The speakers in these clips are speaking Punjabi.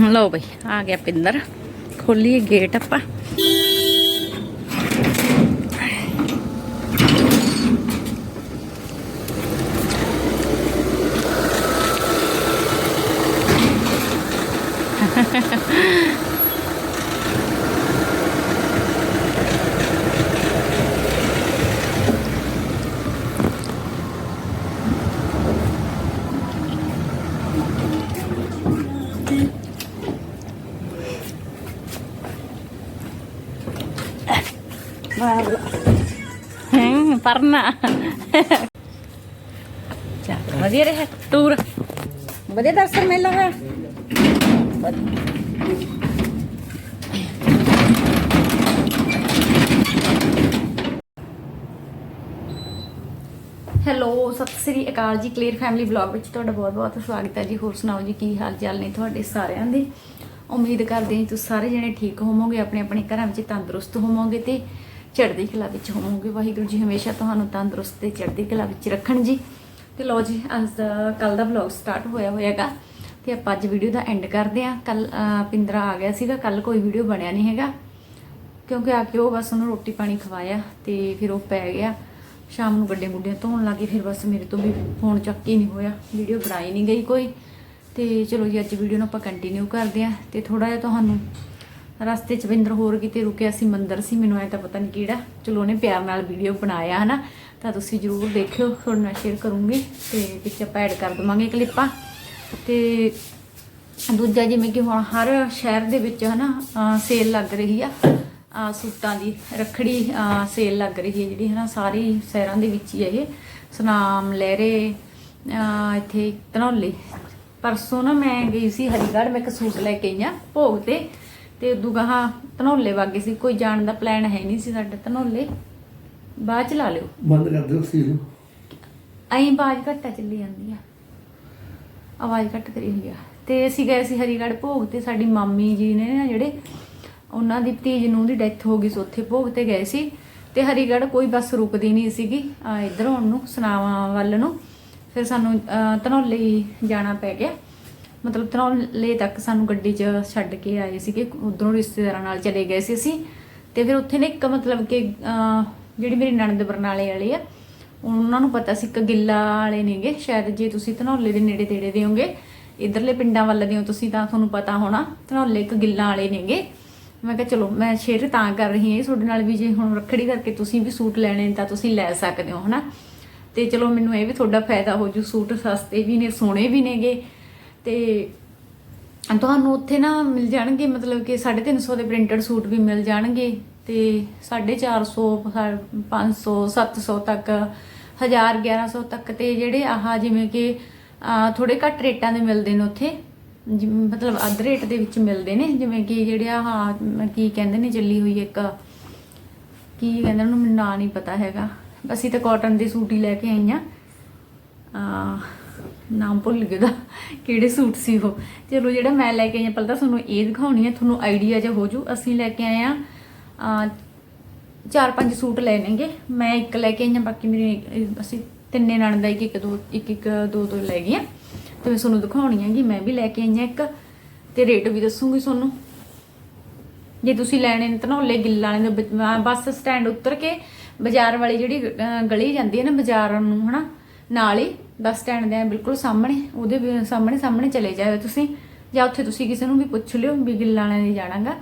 ਲਓ ਬਈ ਆ ਗਿਆ ਪਿੰਦਰ। ਖੋਲੀਏ ਗੇਟ ਆਪਾਂ। ਹਮ, ਪਰਨਾ ਚੱਲ ਵਧੀਆ ਰਿਹਾ ਟੂਰ ਵਧੀਆ ਦਰਸ਼ਨ ਮੇਲਾ ਹੋਇਆ ਹੈਲੋ ਸਤਿ ਸ੍ਰੀ ਅਕਾਲ ਜੀ ਕਲੀਅਰ ਫੈਮਿਲੀ ਵਲੌਗ ਵਿੱਚ ਤੁਹਾਡਾ ਬਹੁਤ-ਬਹੁਤ ਸਵਾਗਤ ਹੈ ਜੀ। ਹੋਰ ਸੁਣਾਓ ਜੀ ਕੀ ਹਾਲ ਚਾਲ ਨੇ ਤੁਹਾਡੇ ਸਾਰਿਆਂ ਦੇ? ਉਮੀਦ ਕਰਦੇ ਹਾਂ ਤੁਸੀਂ ਸਾਰੇ ਜਣੇ ਠੀਕ ਹੋਵੋਗੇ ਆਪਣੇ ਆਪਣੇ ਘਰਾਂ ਵਿੱਚ ਤੰਦਰੁਸਤ ਹੋਵੋਗੇ ਤੇ ਚੜ੍ਹਦੀ ਕਲਾ ਵਿੱਚ ਹੋਵੋਗੇ। ਵਾਹਿਗੁਰੂ ਜੀ ਹਮੇਸ਼ਾ ਤੁਹਾਨੂੰ ਤੰਦਰੁਸਤ ਤੇ ਚੜ੍ਹਦੀ ਕਲਾ ਵਿੱਚ ਰੱਖਣ ਜੀ। ਤੇ ਲਓ ਜੀ, ਅੱਜ ਦਾ ਕੱਲ ਦਾ ਵਲੌਗ ਸਟਾਰਟ ਹੋਇਆ ਹੋਇਆਗਾ। ਤੇ ਆਪਾਂ ਅੱਜ ਵੀਡੀਓ ਦਾ ਐਂਡ ਕਰਦੇ ਹਾਂ। ਕੱਲ ਪਿੰਦਰਾ ਆ ਗਿਆ ਸੀਗਾ। ਕੱਲ ਕੋਈ ਵੀਡੀਓ ਬਣਿਆ ਨਹੀਂ ਹੈਗਾ। ਕਿਉਂਕਿ ਆ ਕੇ ਉਹ ਬਸ ਉਹਨੂੰ ਰੋਟੀ ਪਾਣੀ ਖਵਾਇਆ ਤੇ ਫਿਰ ਉਹ ਪੈ ਗਿਆ। ਸ਼ਾਮ ਨੂੰ ਗੱਡੇ ਗੁੱਡੀਆਂ ਧੋਣ ਲੱਗੇ। ਫਿਰ ਬਸ ਮੇਰੇ ਤੋਂ ਵੀ ਫੋਨ ਚੱਕ ਹੀ ਨਹੀਂ ਹੋਇਆ। ਵੀਡੀਓ ਬਣਾਈ ਨਹੀਂ ਗਈ ਕੋਈ। ਤੇ ਚਲੋ ਜੀ, ਅੱਜ ਵੀਡੀਓ ਨੂੰ ਆਪਾਂ ਕੰਟੀਨਿਊ ਕਰਦੇ ਆਂ ਤੇ ਥੋੜਾ ਜਿਹਾ ਤੁਹਾਨੂੰ ਰਸਤੇ ਚ ਵਿੰਦਰ ਹੋਰ ਕਿਤੇ ਰੁਕਿਆ ਸੀ, ਮੰਦਰ ਸੀ, ਮੈਨੂੰ ਐ ਤਾਂ ਪਤਾ ਨਹੀਂ ਕਿਹੜਾ। ਚਲੋ ਉਹਨੇ ਪਿਆਰ ਨਾਲ ਵੀਡੀਓ ਬਣਾਇਆ, ਹਨਾ? ਤਾਂ ਤੁਸੀਂ ਜਰੂਰ ਦੇਖਿਓ ਤੁਹਾਡੇ ਨਾਲ ਸ਼ੇਅਰ ਕਰੂੰਗੀ ਤੇ ਵਿੱਚ ਆਪਾਂ ਐਡ ਕਰ ਦਵਾਂਗੇ ਕਲਿੱਪਾਂ ਤੇ ਦੂਜਾ ਜਿਵੇਂ ਕਿ ਹੁਣ ਹਰ ਸ਼ਹਿਰ ਦੇ ਵਿੱਚ, ਹਨਾ ਸੇਲ ਲੱਗ ਰਹੀ ਆ। ਸੂਟਾਂ ਦੀ ਰੱਖੜੀ ਸੇਲ ਲੱਗ ਰਹੀ ਹੈ ਜਿਹੜੀ, ਹਨਾ, ਸਾਰੀ ਸ਼ਹਿਰਾਂ ਦੇ ਵਿੱਚ ਹੀ ਹੈ ਇਹ। ਸੁਨਾਮ, ਲਹਿਰੇ ਇੱਥੇ ਧਨੌਲੇ ਪਰਸੋਂ ਨਾ ਮੈਂ ਗਈ ਸੀ ਹਰੀਗੜ੍ਹ, ਮੈਂ ਇੱਕ ਸੂਟ ਲੈ ਕੇ ਆਈ ਆ ਭੋਗ ਤੇ। ਤੇ ਉਦੋਂ ਗਾਹਾਂ ਧਨੌਲੇ ਵਾਗੇ ਸੀ ਕੋਈ ਜਾਣ ਦਾ ਪਲਾਨ ਹੈ ਨਹੀਂ ਸੀ ਸਾਡਾ ਧਨੌਲੇ। ਬਾਅਦ ਚ ਲਾ ਲਿਓ। ਬੰਦ ਕਰ ਦਿਓ ਸੀ ਨੂੰ ਐਂ ਆਵਾਜ਼ ਘੱਟਾ ਚੱਲੀ ਜਾਂਦੀ ਆ। ਆਵਾਜ਼ ਘੱਟ ਕਰੀ ਹੋਈ ਆ। ਤੇ ਅਸੀਂ ਗਏ ਸੀ ਹਰੀਗੜ੍ਹ ਭੋਗ ਤੇ ਸਾਡੀ ਮਾਮੀ ਜੀ ਨੇ ਨਾ ਜਿਹੜੇ ਉਹਨਾਂ ਦੀ ਭਤੀਜ ਨੂੰ ਦੀ ਡੈਥ ਹੋ ਗਈ ਸੀ ਉੱਥੇ ਭੋਗ ਤੇ ਗਏ ਸੀ। ਤੇ ਹਰੀਗੜ੍ਹ ਕੋਈ ਬੱਸ ਰੁਕਦੀ ਨਹੀਂ ਸੀਗੀ। ਇੱਧਰ ਆਉਣ ਨੂੰ ਸੁਨਾਵਾਂ ਵੱਲ ਨੂੰ। ਫਿਰ ਸਾਨੂੰ ਧਨੌਲੇ ਜਾਣਾ ਪੈ ਗਿਆ। ਮਤਲਬ ਧਨੌਲੇ ਤੱਕ ਸਾਨੂੰ ਗੱਡੀ 'ਚ ਛੱਡ ਕੇ ਆਏ ਸੀਗੇ, ਉਧਰੋਂ ਰਿਸ਼ਤੇਦਾਰਾਂ ਨਾਲ ਚਲੇ ਗਏ ਸੀ ਅਸੀਂ। ਤੇ ਫਿਰ ਉੱਥੇ ਨੇ ਇੱਕ ਮਤਲਬ ਕਿ ਜਿਹੜੀ ਮੇਰੀ ਨਣਦ ਬਰਨਾਲੇ ਵਾਲੇ ਆ, ਉਹਨਾਂ ਨੂੰ ਪਤਾ ਸੀ, ਇੱਕ ਗਿੱਲਾ ਵਾਲੇ ਨੇਗੇ ਸ਼ਾਇਦ ਜੇ ਤੁਸੀਂ ਧਨੌਲੇ ਦੇ ਨੇੜੇ ਤੇੜੇ ਦੇ ਹੋਗੇ, ਇਧਰਲੇ ਪਿੰਡਾਂ ਵੱਲ ਦੇ ਹੋ ਤੁਸੀਂ, ਤਾਂ ਤੁਹਾਨੂੰ ਪਤਾ ਹੋਣਾ, ਧਨੌਲੇ ਇੱਕ ਗਿੱਲਾ ਵਾਲੇ ਨੇਗੇ ਮੈਂ ਕਿਹਾ, ਚਲੋ, ਮੈਂ ਸ਼ੇਅਰ ਤਾਂ ਕਰ ਰਹੀ ਹਾਂ ਇਹ ਤੁਹਾਡੇ ਨਾਲ ਵੀ, ਜੇ ਹੁਣ ਰੱਖੜੀ ਕਰਕੇ ਤੁਸੀਂ ਵੀ ਸੂਟ ਲੈਣੇ ਨੇ, ਤਾਂ ਤੁਸੀਂ ਲੈ ਸਕਦੇ ਹੋ, ਹਨਾ? ਤੇ ਚਲੋ, ਮੈਨੂੰ ਇਹ ਵੀ ਤੁਹਾਡਾ ਫਾਇਦਾ ਹੋ ਜੂ, ਸੂਟ ਸਸਤੇ ਵੀ ਨੇ, ਸੋਹਣੇ ਵੀ ਨੇਗੇ ਤੇ ਤੁਹਾਨੂੰ ਉੱਥੇ ਨਾ ਮਿਲ ਜਾਣਗੇ ਮਤਲਬ ਕਿ 350 ਦੇ ਪ੍ਰਿੰਟਡ ਸੂਟ ਵੀ ਮਿਲ ਜਾਣਗੇ ਤੇ 450 500 700 ਤੱਕ 1000 1100 ਤੱਕ ਤੇ ਜਿਹੜੇ ਆਹ ਜਿਵੇਂ ਕਿ ਅਹ, ਥੋੜੇ ਘੱਟ ਰੇਟਾਂ ਦੇ ਮਿਲਦੇ ਨੇ ਉੱਥੇ। ਜਿਵੇਂ ਮਤਲਬ ਅੱਧ ਰੇਟ ਦੇ ਵਿੱਚ ਮਿਲਦੇ ਨੇ ਜਿਵੇਂ ਕਿ ਜਿਹੜੇ ਆਹ ਕੀ ਕਹਿੰਦੇ ਨੇ ਚੱਲੀ ਹੋਈ ਇੱਕ ਕੀ ਕਹਿੰਦੇ ਉਹਨੂੰ ਮੈਨੂੰ ਨਾਂ ਨਹੀਂ ਪਤਾ ਹੈਗਾ। ਅਸੀਂ ਤਾਂ ਕਾਟਨ ਦੇ ਸੂਟ ਹੀ ਲੈ ਕੇ ਆਈਆਂ। ਆ ਨਾਮ ਭੁੱਲ ਗਿਆ ਕਿਹੜੇ ਸੂਟ ਸੀ ਉਹ। ਚਲੋ ਜਿਹੜਾ ਮੈਂ ਲੈ ਕੇ ਆਈ ਹਾਂ, ਪਹਿਲਾਂ ਤਾਂ ਤੁਹਾਨੂੰ ਇਹ ਦਿਖਾਉਣੀ ਹੈ ਤੁਹਾਨੂੰ ਆਈਡੀਆ ਜਿਹਾ ਹੋ ਜੂ ਅਸੀਂ ਲੈ ਕੇ ਆਏ ਆ ਚਾਰ ਪੰਜ ਸੂਟ ਲੈ ਨੇਗੇ ਮੈਂ ਇੱਕ ਲੈ ਕੇ ਆਈ ਹਾਂ, ਬਾਕੀ ਮੇਰੇ ਅਸੀਂ ਤਿੰਨੇ ਨਣ ਦਾ ਇੱਕ ਇੱਕ ਦੋ, ਇੱਕ ਇੱਕ, ਦੋ ਦੋ ਲੈ ਗਈਆਂ। ਤੇ ਮੈਂ ਤੁਹਾਨੂੰ ਦਿਖਾਉਣੀ ਹੈਗੀ ਮੈਂ ਵੀ ਲੈ ਕੇ ਆਈ ਹਾਂ ਇੱਕ। ਤੇ ਰੇਟ ਵੀ ਦੱਸੂਗੀ ਤੁਹਾਨੂੰ। ਜੇ ਤੁਸੀਂ ਲੈਣੇ ਨੇ ਧਨੌਲੇ ਗਿੱਲਾਂ ਵਾਲੇ ਦੇ ਬ- ਬੱਸ ਸਟੈਂਡ ਉੱਤਰ ਕੇ ਬਾਜ਼ਾਰ ਵਾਲੀ ਜਿਹੜੀ ਗਲੀ ਜਾਂਦੀ ਹੈ ਨਾ, ਬਾਜ਼ਾਰ ਨੂੰ, ਹਨਾ, ਨਾਲ ਹੀ ਬੱਸ ਸਟੈਂਡ ਦੇ ਬਿਲਕੁਲ ਸਾਹਮਣੇ, ਉਹਦੇ ਵੀ ਸਾਹਮਣੇ ਸਾਹਮਣੇ ਚਲੇ ਜਾਓ ਤੁਸੀਂ, ਜਾਂ ਉੱਥੇ ਤੁਸੀਂ ਕਿਸੇ ਨੂੰ ਵੀ ਪੁੱਛ ਲਿਓ ਵੀ ਗਿੱਲਾਂ ਵਾਲਿਆਂ ਦੇ ਜਾਣਾਗਾ।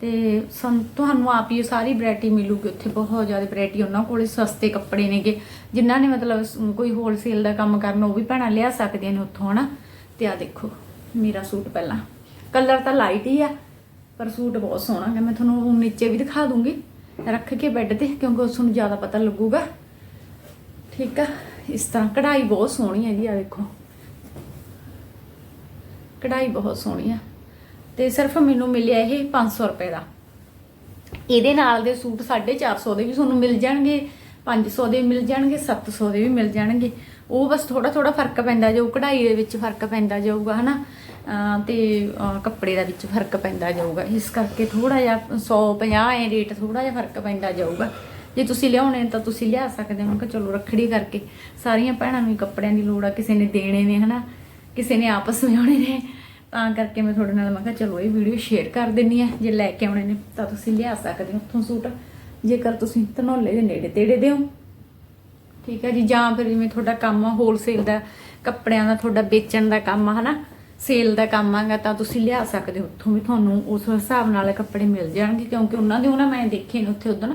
ਤੇ ਸਾਨੂੰ ਤੁਹਾਨੂੰ ਆਪ ਹੀ ਇਹ ਸਾਰੀ ਵੈਰਾਈਟੀ ਮਿਲੂਗੀ, ਉੱਥੇ ਬਹੁਤ ਜ਼ਿਆਦਾ ਵੈਰਾਈਟੀ ਉਹਨਾਂ ਕੋਲੇ ਸਸਤੇ ਕੱਪੜੇ ਨੇਗੇ, ਜਿਨ੍ਹਾਂ ਨੇ ਮਤਲਬ ਕੋਈ ਹੋਲਸੇਲ ਦਾ ਕੰਮ ਕਰਨਾ, ਉਹ ਵੀ ਭੈਣਾਂ ਲਿਆ ਸਕਦੀਆਂ ਨੇ ਉੱਥੋਂ, ਹਨਾ? ਤੇ ਆ ਦੇਖੋ, ਮੇਰਾ ਸੂਟ ਪਹਿਲਾਂ। ਕਲਰ ਤਾਂ ਲਾਈਟ ਹੀ ਆ, ਪਰ ਸੂਟ ਬਹੁਤ ਸੋਹਣਾ ਹੈ ਮੈਂ ਤੁਹਾਨੂੰ ਨੀਚੇ ਵੀ ਦਿਖਾ ਦੂੰਗੀ, ਰੱਖ ਕੇ ਬੈੱਡ ਤੇ, ਕਿਉਂਕਿ ਉਸ ਨੂੰ ਜ਼ਿਆਦਾ ਪਤਾ ਲੱਗੂਗਾ। ਠੀਕ ਆ? ਇਸ ਤਰ੍ਹਾਂ ਕਢਾਈ ਬਹੁਤ ਸੋਹਣੀ ਹੈ ਜੀ ਆ ਦੇਖੋ ਕਢਾਈ ਬਹੁਤ ਸੋਹਣੀ ਆ। ਤੇ ਸਿਰਫ ਮੈਨੂੰ ਮਿਲਿਆ ਇਹ 500 ਰੁਪਏ ਦਾ। ਇਹਦੇ ਨਾਲ ਦੇ ਸੂਟ 450 ਦੇ ਵੀ ਤੁਹਾਨੂੰ ਮਿਲ ਜਾਣਗੇ 500 ਦੇ ਵੀ ਮਿਲ ਜਾਣਗੇ 700 ਦੇ ਵੀ ਮਿਲ ਜਾਣਗੇ। ਉਹ ਬਸ ਥੋੜਾ ਥੋੜਾ ਫ਼ਰਕ ਪੈਂਦਾ ਜਾਊ, ਕਢਾਈ ਦੇ ਵਿੱਚ ਫ਼ਰਕ ਪੈਂਦਾ ਜਾਊਗਾ, ਹਨਾ? ਅਹ ਤੇ ਕੱਪੜੇ ਦਾ ਵਿੱਚ ਫ਼ਰਕ ਪੈਂਦਾ ਜਾਊਗਾ। ਇਸ ਕਰਕੇ ਥੋੜਾ ਜਿਹਾ 150 ਐ ਰੇਟ ਥੋੜਾ ਜਿਹਾ ਫ਼ਰਕ ਪੈਂਦਾ ਜਾਊਗਾ। ਜੇ ਤੁਸੀਂ ਲਿਆਉਣੇ ਤਾਂ ਤੁਸੀਂ ਲਿਆ ਸਕਦੇ ਹੋ। ਮੈਂ ਕਿਹਾ ਚਲੋ ਰੱਖੜੀ ਕਰਕੇ ਸਾਰੀਆਂ ਭੈਣਾਂ ਨੂੰ ਹੀ ਕੱਪੜਿਆਂ ਦੀ ਲੋੜ ਆ, ਕਿਸੇ ਨੇ ਦੇਣੇ ਨੇ ਹਨਾ, ਕਿਸੇ ਨੇ ਆਪਸ ਲਿਆਉਣੇ ਨੇ। ਤਾਂ ਕਰਕੇ ਮੈਂ ਤੁਹਾਡੇ ਨਾਲ ਮੈਂ ਕਿਹਾ ਚਲੋ ਇਹ ਵੀਡੀਓ ਸ਼ੇਅਰ ਕਰ ਦਿੰਨੀ ਆ, ਜੇ ਲੈ ਕੇ ਆਉਣੇ ਨੇ ਤਾਂ ਤੁਸੀਂ ਲਿਆ ਸਕਦੇ ਹੋ ਉੱਥੋਂ ਸੂਟ। ਜੇਕਰ ਤੁਸੀਂ ਧਨੌਲੇ ਦੇ ਨੇੜੇ ਤੇੜੇ ਦੇ ਹੋ ਠੀਕ ਹੈ ਜੀ, ਜਾਂ ਫਿਰ ਜਿਵੇਂ ਤੁਹਾਡਾ ਕੰਮ ਆ ਹੋਲਸੇਲ ਦਾ, ਕੱਪੜਿਆਂ ਦਾ, ਤੁਹਾਡਾ ਵੇਚਣ ਦਾ ਕੰਮ ਆ, ਹਨਾ ਸੇਲ ਦਾ ਕੰਮ ਆਗਾ ਤਾਂ ਤੁਸੀਂ ਲਿਆ ਸਕਦੇ ਹੋ। ਉੱਥੋਂ ਵੀ ਤੁਹਾਨੂੰ ਉਸ ਹਿਸਾਬ ਨਾਲ ਕੱਪੜੇ ਮਿਲ ਜਾਣਗੇ, ਕਿਉਂਕਿ ਉਹਨਾਂ ਦੇ ਉਹਨਾਂ ਮੈਂ ਦੇਖੇ ਨੇ ਉੱਥੇ ਉਦੋਂ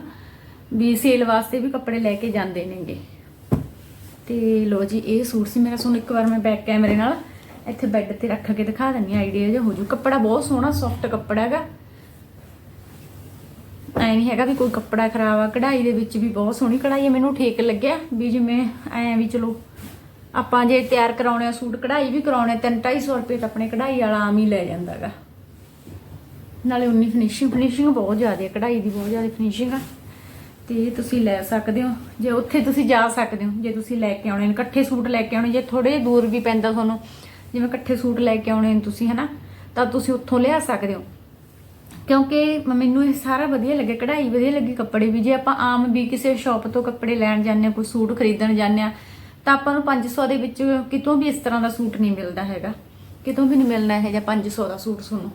ਵੀ ਸੇਲ ਵਾਸਤੇ ਵੀ ਕੱਪੜੇ ਲੈ ਕੇ ਜਾਂਦੇ ਨੇਗੇ। ਤੇ ਲੋ ਜੀ, ਇਹ ਸੂਟ ਸੀ ਮੇਰਾ ਸੁਣ ਇੱਕ ਵਾਰ ਮੈਂ ਬੈਕ ਕੈਮਰੇ ਨਾਲ ਇੱਥੇ ਬੈੱਡ ਤੇ ਰੱਖ ਕੇ ਦਿਖਾ ਦਿੰਨੀ ਆਈਡੀਆ ਜਿਹਾ ਹੋ ਜੂ। ਕੱਪੜਾ ਬਹੁਤ ਸੋਹਣਾ ਸੌਫਟ ਕੱਪੜਾ ਹੈਗਾ। ਐ ਨਹੀਂ ਹੈਗਾ ਵੀ ਕੋਈ ਕੱਪੜਾ ਖਰਾਬ ਆ, ਕਢਾਈ ਦੇ ਵਿੱਚ ਵੀ ਬਹੁਤ ਸੋਹਣੀ ਕਢਾਈ ਹੈ ਮੈਨੂੰ ਠੀਕ ਲੱਗਿਆ ਵੀ ਜਿਵੇਂ ਐ ਵੀ ਚਲੋ, ਆਪਾਂ ਜੇ ਤਿਆਰ ਕਰਾਉਣੇ ਆ ਸੂਟ, ਕਢਾਈ ਵੀ ਕਰਾਉਣੇ 3-250 ਰੁਪਏ ਤਾਂ ਆਪਣੇ ਕਢਾਈ ਵਾਲਾ ਆਮ ਹੀ ਲੈ ਜਾਂਦਾਗਾ। ਨਾਲੇ ਉਨੀ ਫਿਨਿਸ਼ਿੰਗ ਫਿਨਿਸ਼ਿੰਗ ਬਹੁਤ ਜ਼ਿਆਦਾ ਹੈ ਕਢਾਈ ਦੀ ਬਹੁਤ ਜ਼ਿਆਦਾ ਫਿਨਿਸ਼ਿੰਗ ਆ। ਤੇ ਤੁਸੀਂ ਲੈ ਸਕਦੇ ਹੋ। ਜੇ ਉੱਥੇ ਤੁਸੀਂ ਜਾ ਸਕਦੇ ਹੋ, ਜੇ ਤੁਸੀਂ ਲੈ ਕੇ ਆਉਣੇ ਨੇ, ਇਕੱਠੇ ਸੂਟ ਲੈ ਕੇ ਆਉਣੇ, ਜੇ ਥੋੜੇ ਦੂਰ ਵੀ ਪੈਂਦਾ ਤੁਹਾਨੂੰ, ਜਿਵੇਂ ਇਕੱਠੇ ਸੂਟ ਲੈ ਕੇ ਆਉਣੇ ਨੇ ਤੁਸੀਂ, ਹਨਾ, ਤਾਂ ਤੁਸੀਂ ਉੱਥੋਂ ਲਿਆ ਸਕਦੇ ਹੋ। ਕਿਉਂਕਿ ਮੈਨੂੰ ਇਹ ਸਾਰਾ ਵਧੀਆ ਲੱਗਿਆ, ਕਢਾਈ ਵਧੀਆ ਲੱਗੀ, ਕੱਪੜੇ ਵੀ। ਜੇ ਆਪਾਂ ਆਮ ਵੀ ਕਿਸੇ ਸ਼ਾਪ ਤੋਂ ਕੱਪੜੇ ਲੈਣ ਜਾਂਦੇ ਹਾਂ, ਕੋਈ ਸੂਟ ਖਰੀਦਣ ਜਾਂਦੇ ਆ ਤਾਂ ਆਪਾਂ ਨੂੰ 500 ਦੇ ਵਿੱਚ ਕਿਤੋਂ ਵੀ ਇਸ ਤਰ੍ਹਾਂ ਦਾ ਸੂਟ ਨਹੀਂ ਮਿਲਦਾ ਹੈਗਾ। ਕਿਤੋਂ ਵੀ ਨਹੀਂ ਮਿਲਣਾ ਇਹ ਜਾਂ 500 ਦਾ ਸੂਟ ਤੁਹਾਨੂੰ।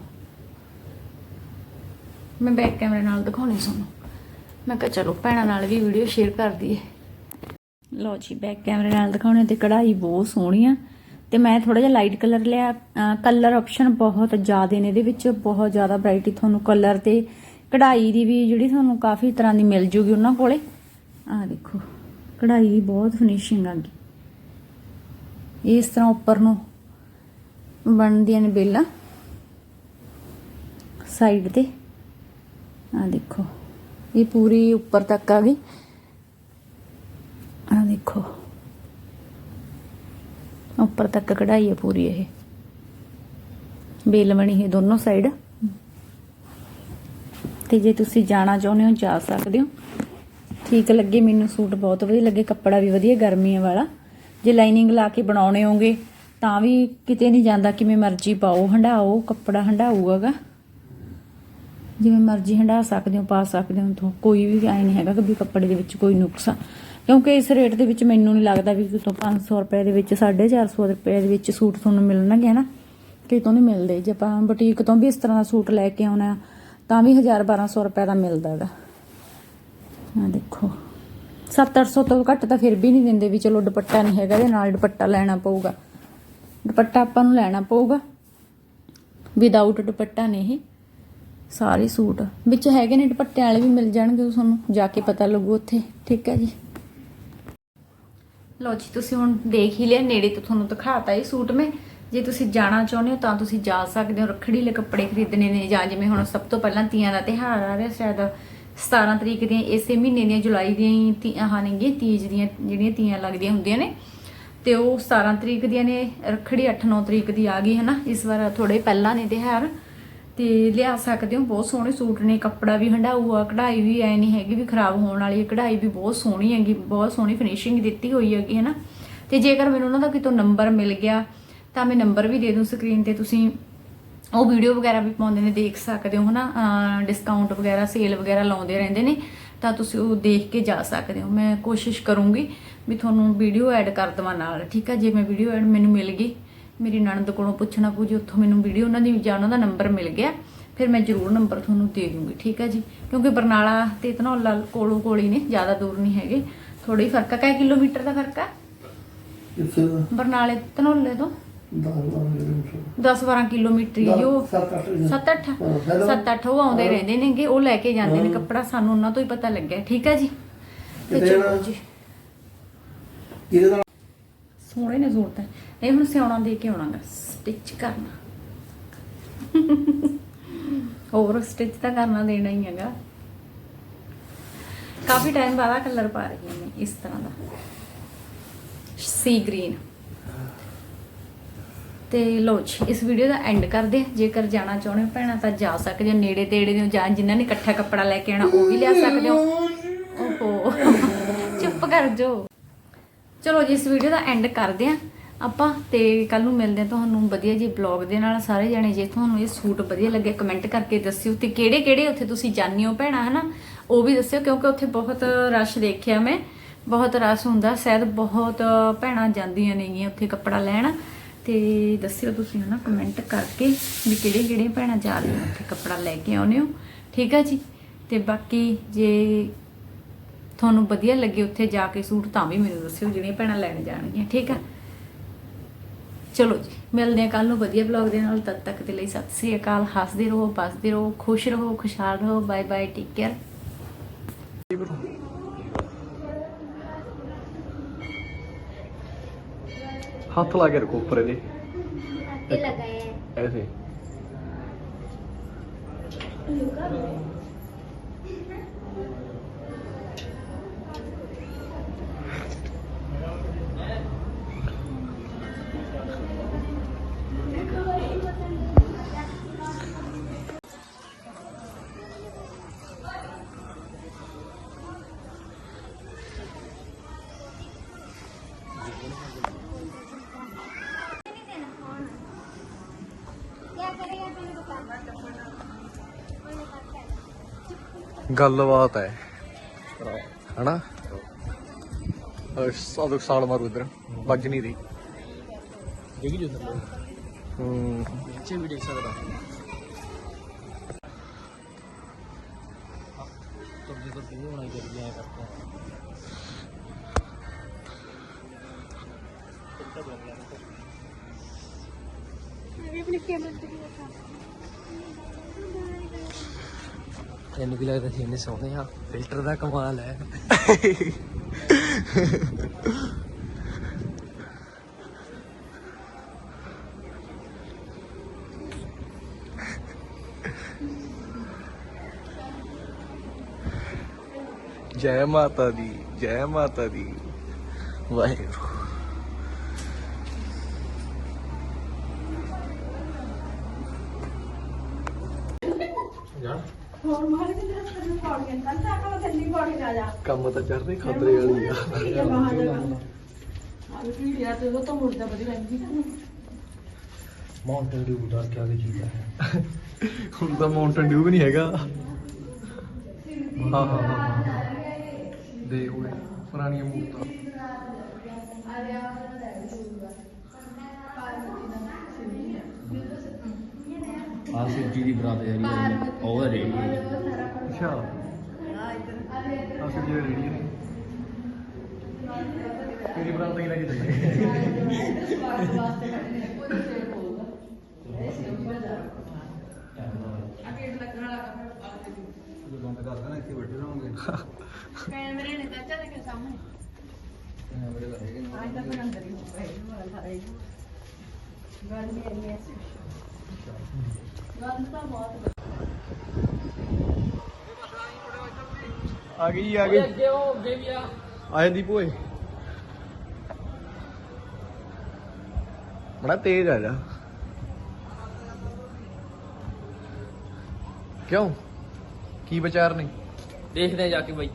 ਮੈਂ ਬੈਕ ਕੈਮਰੇ ਨਾਲ ਦਿਖਾਉਣੀ ਤੁਹਾਨੂੰ। ਮੈਂ ਕਿਹਾ ਚਲੋ ਭੈਣਾਂ ਨਾਲ ਵੀ ਵੀਡੀਓ ਸ਼ੇਅਰ ਕਰ ਦਈਏ। ਲੋ ਜੀ ਬੈਕ ਕੈਮਰੇ ਨਾਲ ਦਿਖਾਉਣੇ ਤੇ ਕਢਾਈ ਬਹੁਤ ਸੋਹਣੀ ਆ। ਤੇ ਮੈਂ ਥੋੜਾ ਜਿਹਾ ਲਾਈਟ ਕਲਰ ਲਿਆ। ਕਲਰ ਆਪਸ਼ਨ ਬਹੁਤ ਜ਼ਿਆਦਾ ਨੇ ਇਹਦੇ ਵਿੱਚ, ਬਹੁਤ ਜ਼ਿਆਦਾ ਵੈਰਾਈਟੀ ਤੁਹਾਨੂੰ ਕਲਰ ਤੇ ਕਢਾਈ ਦੀ ਵੀ ਜਿਹੜੀ ਤੁਹਾਨੂੰ ਕਾਫੀ ਤਰ੍ਹਾਂ ਦੀ ਮਿਲ ਜੂਗੀ ਉਹਨਾਂ ਕੋਲੇ। ਆਹ ਦੇਖੋ ਕਢਾਈ ਦੀ ਬਹੁਤ ਫਿਨਿਸ਼ਿੰਗ ਆ ਗਈ। ਇਸ ਤਰ੍ਹਾਂ ਉੱਪਰ ਨੂੰ ਬਣਦੀਆਂ ਨੇ ਬੇਲਾਂ। ਸਾਈਡ ਤੇ। ਆ ਦੇਖੋ। ਇਹ ਪੂਰੀ ਉੱਪਰ ਤੱਕ ਆ ਗਈ। ਆ ਦੇਖੋ। ਉੱਪਰ ਤੱਕ ਕਢਾਈ ਹੈ ਪੂਰੀ ਇਹ। ਬੇਲ ਬਣੀ ਹੈ ਦੋਨੋਂ ਸਾਈਡ ਤੇ ਜੇ ਤੁਸੀਂ ਜਾਣਾ ਚਾਹੁੰਦੇ ਹੋ, ਜਾ ਸਕਦੇ ਹੋ। ਠੀਕ ਲੱਗੇ ਮੈਨੂੰ ਸੂਟ ਬਹੁਤ ਵਧੀਆ ਲੱਗੇ, ਕੱਪੜਾ ਵੀ ਵਧੀਆ, ਗਰਮੀਆਂ ਵਾਲਾ। ਜੇ ਲਾਈਨਿੰਗ ਲਾ ਕੇ ਬਣਾਉਣੇ ਹੋਗੇ, ਤਾਂ ਵੀ ਕਿਤੇ ਨਹੀਂ ਜਾਂਦਾ, ਕਿਵੇਂ ਮਰਜ਼ੀ ਪਾਓ ਹੰਡਾਓ ਕੱਪੜਾ ਹੰਡਾਊਗਾ ਜਿਵੇਂ ਮਰਜ਼ੀ ਹੰਡਾ ਸਕਦੇ ਹੋ, ਪਾ ਸਕਦੇ ਹੋ, ਤੋਂ ਕੋਈ ਵੀ ਐ ਨਹੀਂ ਹੈਗਾ ਕਿ ਵੀ ਕੱਪੜੇ ਦੇ ਵਿੱਚ ਕੋਈ ਨੁਕਸ ਆ। ਕਿਉਂਕਿ ਇਸ ਰੇਟ ਦੇ ਵਿੱਚ ਮੈਨੂੰ ਨਹੀਂ ਲੱਗਦਾ ਵੀ ਕਿਤੋਂ 500 ਰੁਪਏ ਦੇ ਵਿੱਚ 450 ਰੁਪਏ ਦੇ ਵਿੱਚ ਸੂਟ ਤੁਹਾਨੂੰ ਮਿਲਣਗੇ ਨਾ ਕਿਤੋਂ ਨਹੀਂ ਮਿਲਦੇ। ਜੇ ਆਪਾਂ ਬੁਟੀਕ ਤੋਂ ਵੀ ਇਸ ਤਰ੍ਹਾਂ ਦਾ ਸੂਟ ਲੈ ਕੇ ਆਉਣਾ, ਤਾਂ ਵੀ 1000 1200 ਰੁਪਏ ਦਾ ਮਿਲਦਾ ਹੈਗਾ। ਆ ਦੇਖੋ। 7-800 ਤੋਂ ਘੱਟ ਤਾਂ ਫਿਰ ਵੀ ਨਹੀਂ ਦਿੰਦੇ ਵੀ ਚਲੋ ਦੁਪੱਟਾ ਨਹੀਂ ਹੈਗਾ, ਇਹਦੇ ਨਾਲ ਦੁਪੱਟਾ ਲੈਣਾ ਪਊਗਾ। ਦੁਪੱਟਾ ਆਪਾਂ ਨੂੰ ਲੈਣਾ ਪਊਗਾ। ਵਿਦਆਊਟ ਦੁਪੱਟਾ ਨਹੀਂ। ਸਾਰੇ ਸੂਟ। ਵਿੱਚ ਹੈਗੇ ਨੇ ਦੁਪੱਟੇ ਵਾਲੇ ਵੀ ਮਿਲ ਜਾਣਗੇ ਤੁਹਾਨੂੰ, ਜਾ ਕੇ ਪਤਾ ਲੱਗੂ ਉੱਥੇ। ਠੀਕ ਹੈ ਜੀ। ਲੋ ਜੀ, ਤੁਸੀਂ ਹੁਣ ਦੇਖ ਹੀ ਲਿਆ, ਨੇੜੇ ਤੋਂ ਤੁਹਾਨੂੰ ਦਿਖਾਤਾ ਇਹ ਸੂਟ ਮੈਂ। ਜੇ ਤੁਸੀਂ ਜਾਣਾ ਚਾਹੁੰਦੇ ਹੋ ਤਾਂ ਤੁਸੀਂ ਜਾ ਸਕਦੇ ਹੋ। ਰੱਖੜੀ ਲਈ ਕੱਪੜੇ ਖਰੀਦਣੇ ਨੇ ਜਾਂ ਜਿਵੇਂ ਹੁਣ ਸਭ ਤੋਂ ਪਹਿਲਾਂ ਤੀਆਂ ਦਾ ਤਿਉਹਾਰ ਆ ਰਿਹਾ, ਸ਼ਾਇਦ 17 ਤਰੀਕ ਦੀਆਂ, ਇਸੇ ਮਹੀਨੇ ਦੀਆਂ, ਜੁਲਾਈ ਦੀਆਂ ਤੀਆਂ ਆਹ ਤੀਜ ਦੀਆਂ, ਜਿਹੜੀਆਂ ਤੀਆਂ ਲੱਗਦੀਆਂ ਹੁੰਦੀਆਂ ਨੇ। ਤੇ ਉਹ 17 ਤਰੀਕ ਦੀਆਂ ਨੇ, ਰੱਖੜੀ 8-9 ਤਰੀਕ ਦੀ ਆ ਗਈ ਹੈ ਨਾ ਇਸ ਵਾਰ ਥੋੜੇ ਪਹਿਲਾਂ ਨੇ ਤਿਉਹਾਰ। ਤੇ ਲਿਆ ਸਕਦੇ ਹੋ, ਬਹੁਤ ਸੋਹਣੇ ਸੂਟ ਨੇ, ਕੱਪੜਾ ਵੀ ਹੰਡਾਊ ਆ ਕਢਾਈ ਵੀ ਐ ਨਹੀਂ ਹੈਗੀ ਵੀ ਖਰਾਬ ਹੋਣ ਵਾਲੀ ਹੈ, ਕਢਾਈ ਵੀ ਬਹੁਤ ਸੋਹਣੀ ਹੈਗੀ, ਬਹੁਤ ਸੋਹਣੀ ਫਿਨਿਸ਼ਿੰਗ ਦਿੱਤੀ ਹੋਈ ਹੈਗੀ ਹੈ ਨਾ ਤੇ ਜੇਕਰ ਮੈਨੂੰ ਉਹਨਾਂ ਦਾ ਕਿਤੋਂ ਨੰਬਰ ਮਿਲ ਗਿਆ, ਤਾਂ ਮੈਂ ਨੰਬਰ ਵੀ ਦੇ ਦੂੰ ਸਕਰੀਨ ਤੇ, ਤੁਸੀਂ ਉਹ ਵੀਡੀਓ ਵਗੈਰਾ ਵੀ ਪਾਉਂਦੇ ਨੇ, ਦੇਖ ਸਕਦੇ ਹੋ, ਹਨਾ? ਡਿਸਕਾਊਂਟ ਵਗੈਰਾ ਸੇਲ ਵਗੈਰਾ ਲਾਉਂਦੇ ਰਹਿੰਦੇ ਨੇ, ਤਾਂ ਤੁਸੀਂ ਉਹ ਦੇਖ ਕੇ ਜਾ ਸਕਦੇ ਹੋ। ਮੈਂ ਕੋਸ਼ਿਸ਼ ਕਰੂੰਗੀ ਵੀ ਤੁਹਾਨੂੰ ਵੀਡੀਓ ਐਡ ਕਰ ਦਵਾਂ ਨਾਲ, ਠੀਕ ਆ? ਜੇ ਮੈਂ ਵੀਡੀਓ ਐਡ ਮੈਨੂੰ ਮਿਲ ਗਈ ਮੇਰੀ ਨਣਦ ਕੋਲੋਂ ਪੁੱਛਣਾ ਪਊ ਜੀ ਉੱਥੋਂ ਮੈਨੂੰ ਵੀਡੀਓ ਉਹਨਾਂ ਦੀ ਜਾਂ ਉਹਨਾਂ ਦਾ ਨੰਬਰ ਮਿਲ ਗਿਆ ਫਿਰ ਮੈਂ ਜ਼ਰੂਰ ਨੰਬਰ ਤੁਹਾਨੂੰ ਦੇ ਦੂੰਗੀ ਠੀਕ ਹੈ ਜੀ? ਕਿਉਂਕਿ ਬਰਨਾਲਾ ਤੇ ਧਨੌਲਾ ਕੋਲੋਂ ਕੋਲ ਨੇ ਜ਼ਿਆਦਾ ਦੂਰ ਨਹੀਂ ਹੈਗੇ। ਥੋੜਾ ਹੀ ਫ਼ਰਕ ਆ ਕਈ ਕਿਲੋਮੀਟਰ ਦਾ ਫ਼ਰਕ ਆ? ਦਾ? ਬਰਨਾਲੇ ਧਨੌਲੇ ਤੋਂ? 10 10-12 ਕਿਲੋਮੀਟਰ। ਹੀ ਉਹ 7 8 7-8 ਹਾਂ, hello? 7-8 ਉਹ ਆਉਂਦੇ ਰਹਿੰਦੇ ਨੇਗੇ ਉਹ ਲੈ ਕੇ ਜਾਂਦੇ ਨੇ। ਕੱਪੜਾ ਸਾਨੂੰ ਉਹਨਾਂ ਤੋਂ ਹੀ ਪਤਾ ਲੱਗਿਆ ਠੀਕ ਹੈ ਜੀ? ਤੇ ਚਲੋ ਜੀ। ਸੋਹਣੇ ਨੇ ਸੂਟ ਤਾਂ। ਇਹ ਹੁਣ ਸਿਆਉਣਾ ਦੇ ਕੇ ਆਉਣਾਗਾ ਸਟਿਚ ਕਰਨਾ। ਹੋਰ ਸਟਿਚ ਤਾਂ ਕਰਨਾ ਦੇਣਾ ਹੀ ਹੈਗਾ। ਕਾਫੀ ਟਾਈਮ ਬਾਅਦ ਕਲਰ ਪਾ ਰਹੀ ਹਾਂ ਮੈਂ ਇਸ ਤਰ੍ਹਾਂ ਦਾ। ਸੀ ਗ੍ਰੀਨ ਤੇ ਲੋ ਜੀ, ਇਸ ਵੀਡੀਓ ਦਾ ਐਂਡ ਕਰਦੇ ਹਾਂ। ਜੇਕਰ ਜਾਣਾ ਚਾਹੁੰਦੇ ਹੋ ਭੈਣਾਂ, ਤਾਂ ਜਾ ਸਕਦੇ ਹੋ। ਨੇੜੇ ਤੇੜੇ ਦੇ ਜਾਂ ਜਿਨ੍ਹਾਂ ਨੇ ਇਕੱਠਾ ਕੱਪੜਾ ਲੈ ਕੇ ਆਣਾ ਉਹ ਵੀ ਲਿਆ ਸਕਦੇ ਹੋ। ਓਹੋ, ਚੁੱਪ ਕਰ ਜੋ ਚਲੋ ਜੀ, ਇਸ ਵੀਡੀਓ ਦਾ ਐਂਡ ਕਰਦੇ ਆਂ ਆਪਾਂ ਤੇ ਕੱਲ ਨੂੰ ਮਿਲਦੇ ਹਾਂ ਤੁਹਾਨੂੰ ਵਧੀਆ ਜੀ ਬਲੌਗ ਦੇ ਨਾਲ ਸਾਰੇ ਜਣੇ, ਜੇ ਤੁਹਾਨੂੰ ਇਹ ਸੂਟ ਵਧੀਆ ਲੱਗੇ ਕਮੈਂਟ ਕਰਕੇ ਦੱਸਿਓ ਤੇ ਕਿਹੜੇ ਕਿਹੜੇ ਉੱਥੇ ਤੁਸੀਂ ਜਾਣਿਓ ਭੈਣਾ, ਹਨਾ? ਉਹ ਵੀ ਦੱਸਿਓ ਕਿਉਂਕਿ ਉੱਥੇ ਬਹੁਤ ਰਸ਼ ਦੇਖਿਆ ਮੈਂ। ਬਹੁਤ ਰਸ਼ ਹੁੰਦਾ, ਸ਼ਾਇਦ ਬਹੁਤ ਭੈਣਾਂ ਜਾਂਦੀਆਂ ਨੇਗੀਆਂ ਉੱਥੇ ਕੱਪੜਾ ਲੈਣ। ਤੇ ਦੱਸਿਓ ਤੁਸੀਂ ਹਨਾ ਕਮੈਂਟ ਕਰਕੇ ਵੀ ਕਿਹੜੇ ਕਿਹੜੇ ਭੈਣਾਂ ਜਾ ਰਹੀਆਂ ਉੱਥੇ ਕੱਪੜਾ ਲੈ ਕੇ ਆਉਨੇ ਹੋ। ਠੀਕ ਆ ਜੀ? ਤੇ ਬਾਕੀ ਜੇ ਤੁਹਾਨੂੰ ਵਧੀਆ ਲੱਗੇ ਉੱਥੇ ਜਾ ਕੇ ਸੂਟ ਤਾਂ ਵੀ ਮੈਨੂੰ ਦੱਸਿਓ, ਜਿਹੜੀਆਂ ਭੈਣਾਂ ਲੈਣ ਜਾਣਗੀਆਂ। ਠੀਕ ਆ? ਚਲੋ ਜੀ ਮਿਲਦੇ ਹਾਂ ਕੱਲ ਨੂੰ ਵਧੀਆ ਬਲੌਗ ਦੇ ਨਾਲ ਤਦ ਤੱਕ ਦੇ ਲਈ ਸਤਿ ਸ੍ਰੀ ਅਕਾਲ ਹੱਸਦੇ ਰਹੋ ਬਸਦੇ ਰਹੋ ਖੁਸ਼ ਰਹੋ ਖੁਸ਼ਹਾਲ ਰਹੋ ਬਾਏ ਬਾਏ ਟੇਕ ਕੇਅਰ हाथ ला के रखो ऊपर दे ऐसे ਗੱਲਬਾਤ ਹੈ। ਹਨਾ? ਸਾਦਕ ਸਾਲ ਮਾਰੂ ਇਧਰ। ਵੱਜ ਨਹੀਂ ਰਹੀ। ਦੇਖੀ ਜੋ ਥੱਲੇ ਹੂੰ। ਨੀਚੇ ਵੀ ਦੇਖ ਸਕਦਾ। ਤੁਰਦੇ ਤੁਰਦੇ ਵੀ ਹੋਣਾ ਚਾਹੀਦਾ ਐ ਕਰਤਾ ਤੈਨੂੰ ਕੀ ਲੱਗਦਾ ਸੀ ਇੰਨੇ ਸੋਹਣੇ ਆ? ਫਿਲਟਰ ਦਾ ਕਮਾਲ ਹੈ। ਜੈ ਮਾਤਾ ਦੀ ਜੈ ਮਾਤਾ ਦੀ। ਵਾਹਿਗੁਰੂ। ਕੰਮ ਤਾਂ ਚੜਦੇ ਖਤਰੇ ਵਾਲੀ ਆ। ਮਾਊਂਟਨ ਡਿਊ ਦਾ ਕੀ ਕੀ ਚੀਜ਼ ਹੈ? ਹੁਣ ਤਾਂ ਮਾਊਂਟਨ ਡਿਊ ਵੀ ਨਹੀਂ ਹੈਗਾ। ਹਾਂ ਹਾਂ ਹਾਂ ਦੇ ਹੋਏ ਪੁਰਾਣੀਆਂ ਮੂਰਤਾਂ। ਆ ਸਿੱਧੀ ਦੀ ਬਰਾਤ ਜਾ ਰਹੀ ਹੈ ਉਹ ਰਹੀ ਹੈ ਅੱਛਾ। ਅਸੀਂ ਜਿਹੜੇ ਰੇੜੀ ਨੇ ਤੇਰੀ ਬਰਾਤ ਹੀ ਲੱਗੀ ਚੱਲੀ। ਬੰਦ ਕਰ ਦੇਣਾ ਇੱਥੇ ਬੈਠੇ ਰਹੋਗੇ ਕੈਮਰੇ ਨੇ ਚਾਚਾ ਦੇ ਸਾਹਮਣੇ ਕੈਮਰੇ ਤਾਂ ਹੈਗੇ ਨੇ ਆ ਗਈ ਆ ਗਈ। ਅੱਗੇ ਉਹ ਅੱਗੇ ਵੀ ਆ। ਆ ਜਾਂਦੀ ਭੋਏ। ਬੜਾ ਤੇਜ਼ ਆ ਜਾ। ਕਿਉਂ? ਕੀ ਵਿਚਾਰ ਨੇ? ਦੇਖਦੇ ਆ ਜਾ ਕੇ ਬਾਈ।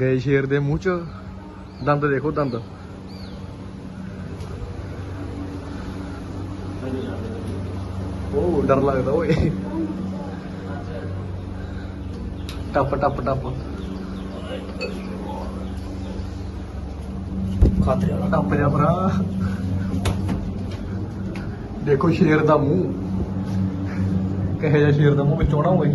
ਗਏ ਸ਼ੇਰ ਦੇ ਮੂੰਹ ਚ। ਦੰਦ ਦੇਖੋ ਦੰਦ। ਉਹ ਡਰ ਲੱਗਦਾ ਓਏ। ਟੱਪ ਟੱਪ ਟੱਪ। ਖਾਤਰੇ ਵਾਲਾ ਟੱਪ ਜਾ ਭਰਾ। ਦੇਖੋ ਸ਼ੇਰ ਦਾ ਮੂੰਹ। ਕਹੇ ਜਾ ਸ਼ੇਰ ਦਾ ਮੂੰਹ ਵਿੱਚੋਂ ਨਾ ਹੋਏ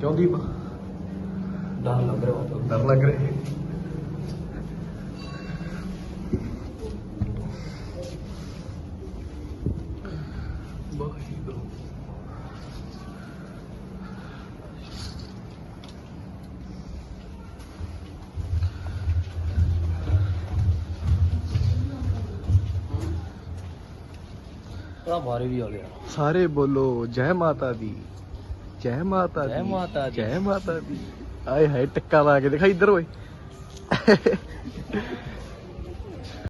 ਕਿਉਂ ਦੀਪ? ਡਰ ਲੱਗ ਰਿਹਾ। ਡਰ ਲੱਗ ਰਿਹਾ। ਬਾਰੇ ਵੀ ਆ। ਗਿਆ ਸਾਰੇ ਬੋਲੋ ਜੈ ਮਾਤਾ ਦੀ ਜੈ ਮਾਤਾ ਦੀ ਜੈ ਮਾਤਾ ਦੀ। ਜੈ ਮਾਤਾ ਦੀ। ਆਏ ਹਾਏ ਟੱਕਾ ਲਾ ਕੇ ਦਿਖਾ ਇੱਧਰ ਓਏ।